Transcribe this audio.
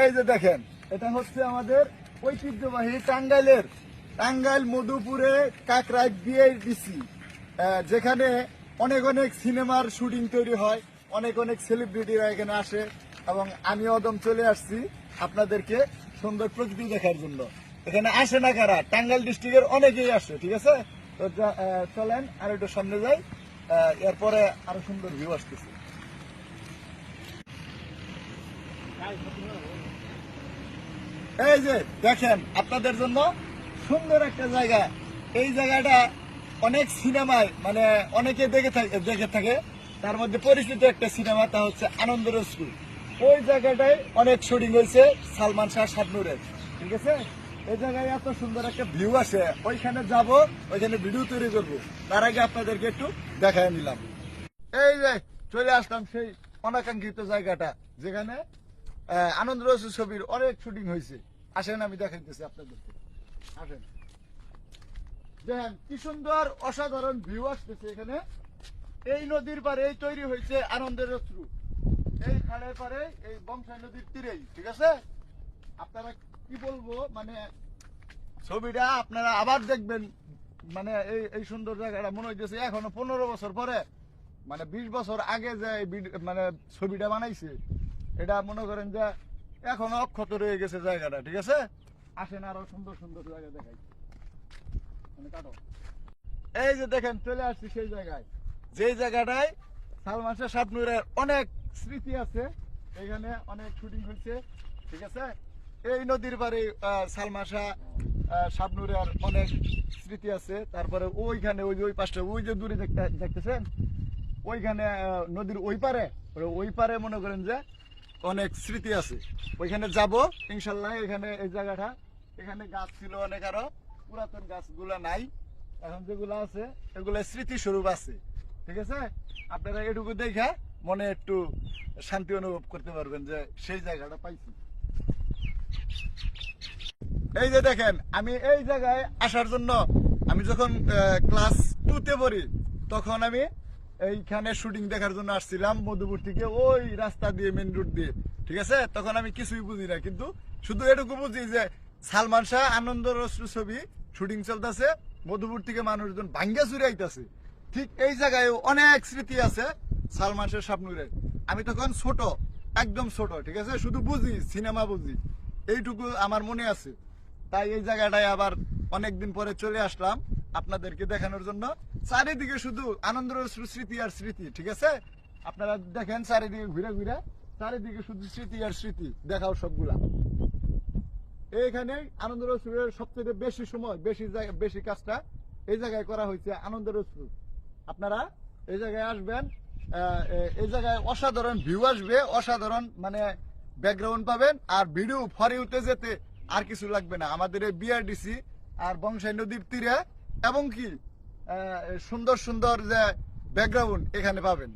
এই যে দেখেন, এটা হচ্ছে আমাদের ঐতিহ্যবাহী টাঙ্গাইলের টাঙ্গাইল মধুপুরে কাকরাই বিএডিসি যেখানে অনেক অনেক সিনেমার শুটিং তৈরি হয়, অনেক অনেক সেলিব্রিটিরা এখানে আসে এবং আমি অদম চলে আসছি আপনাদেরকে সুন্দর প্রকৃতি দেখার জন্য। এখানে আসে না কারা, টাঙ্গাইল ডিস্ট্রিক্টের অনেকেই আসে, ঠিক আছে? তো চলেন আর একটু সামনে যাই এরপরে আরও সুন্দর ভিউ আসতেছে। এই যে, দেখেন, আপনাদের জন্য সুন্দর একটা জায়গা। এই জায়গাটা অনেক সিনেমায় মানে অনেকে দেখে থাকে দেখে থাকে। তার মধ্যে পরিচিত একটা সিনেমা, তা হচ্ছে আনন্দ রসুল ওই জায়গাটায় অনেক শুটিং হয়েছে সালমান শাহ শাবনুরের ঠিক আছে? এই জায়গায় এত সুন্দর একটা ভিউ আছে। ওইখানে যাব, ওইখানে ভিডিও তৈরি করব। তার আগে আপনাদেরকে একটু দেখায় নিলাম। এই যে, চলে আসলাম সেই অনাকাঙ্ক্ষিত জায়গাটা, যেখানে আনন্দ রসুল ছবির, অনেক শুটিং হয়েছে। আসেন, আমি দেখাইতেছি আপনাদেরকে। আসেন। দেখেন, কি সুন্দর অসাধারণ ভিউ আসতেছে এখানে। এই নদীর পারে এই তৈরি হয়েছে আনন্দের রসু এই খালের পারে এই বংশাই নদীর তীরেই, ঠিক আছে? আপনারা কি বলব মানে ছবিটা আপনারা আবার দেখবেন মানে এই এই সুন্দর জায়গাটা মনে হইতেছে এখনও পনেরো বছর পরে। মানে বিশ বছর আগে যে মানে ছবিটা বানাইছে এটা মনে করেন যে এখনও অক্ষত রয়ে গেছে জায়গাটা, ঠিক আছে? আসেন আরও সুন্দর সুন্দর জায়গা দেখাই। এই যে দেখেন, চলে আসছি সেই জায়গায়। যেই জায়গাটায় সালমান শাহ অনেক স্মৃতি আছে, এখানে অনেক শুটিং হয়েছে, ঠিক আছে? এই নদীর পারে সালমান শাহ শাবনুরের অনেক স্মৃতি আছে। তারপরে ওইখানে ওই যে ওই পাশটা, ওই যে দূরে দেখতে দেখতেছেন? ওইখানে নদীর ওই পারে ওই পারে মনে করেন যে অনেক স্মৃতি আছে। ওইখানে যাব, ইনশাল্লাহ এখানে এই জায়গাটা, এখানে গাছ ছিল অনেক আরও, পুরাতন গাছগুলা নাই। এখন যেগুলো আছে, এগুলো স্মৃতি স্বরূপ আছে। ঠিক আছে? আপনারা এটুকু দেখে মনে একটু শান্তি অনুভব করতে পারবেন যে সেই জায়গাটা পাইছি। এই যে দেখেন, আমি এই জায়গায় আসার জন্য আমি যখন ক্লাস টুতে পড়ি, তখন আমি এইখানে শুটিং দেখার জন্য আসছিলাম মধুপুর থেকে ওই রাস্তা দিয়ে মেন রোড দিয়ে, ঠিক আছে? তখন আমি কিছুই বুঝি না কিন্তু শুধু এটুকু বুঝি যে সালমান শাহ আনন্দ রশ্রু ছবি শুটিং চলতেছে, মধুপুর থেকে মানুষজন ভাঙ্গা চুরে আইতাছে। ঠিক এই জায়গায় অনেক স্মৃতি আছে সালমান শাহ স্বপ্নুরের আমি তখন ছোট, একদম ছোট, ঠিক আছে? শুধু বুঝি, সিনেমা বুঝি, এইটুকু আমার মনে আছে। তাই এই জায়গাটায় আবার অনেকদিন পরে চলে আসলাম। আপনাদেরকে দেখানোর জন্য। চারিদিকে শুধু আনন্দ স্মৃতি আর স্মৃতি, ঠিক আছে? আপনারা দেখেন চারিদিকে ঘুরে ঘুরে, চারিদিকে শুধু স্মৃতি আর স্মৃতি। দেখাও সবগুলা। এইখানে আনন্দ রসুরের সবচেয়ে বেশি সময়, বেশি বেশি কাজটা এই জায়গায় করা হয়েছে আনন্দ রসুর আপনারা এই জায়গায় আসবেন এই জায়গায় অসাধারণ ভিউ আসবে, অসাধারণ মানে ব্যাকগ্রাউন্ড পাবেন, আর ভিডিও ফরে উঠতে যেতে আর কিছু লাগবে না। আমাদের এই বিআরডিসি আর বংশাই নদীর তীরে এবং কি সুন্দর সুন্দর যে ব্যাকগ্রাউন্ড এখানে পাবেন।